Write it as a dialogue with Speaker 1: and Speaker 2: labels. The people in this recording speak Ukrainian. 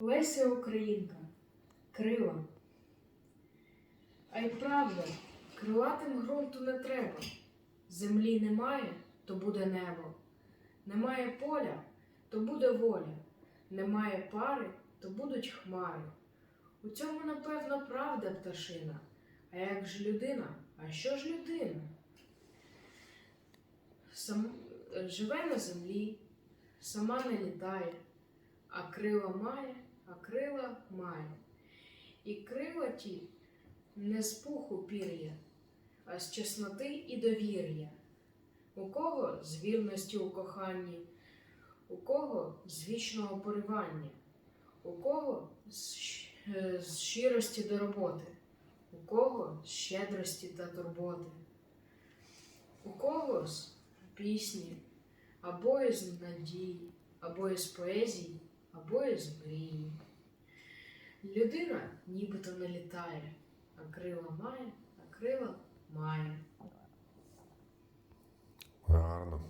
Speaker 1: Леся Українка, крила. А й правда, крилатим ґрунту не треба. Землі немає, то буде небо. Немає поля, то буде воля. Немає пари, то будуть хмари. У цьому, напевно, правда пташина. А як ж людина? А що ж людина? Сам... Живе на землі, сама не літає, а крила має, а крила має. І крила ті не з пуху пір'я, а з чесноти і довір'я. У кого з вірності у коханні, у кого з вічного поривання, у кого з, е, щирості до роботи, у кого з щедрості та турботи, у кого з пісні, або із надії, або із поезії, або із мрії. Людина нібито не літає, а крила має, а крила має.
Speaker 2: Гарно.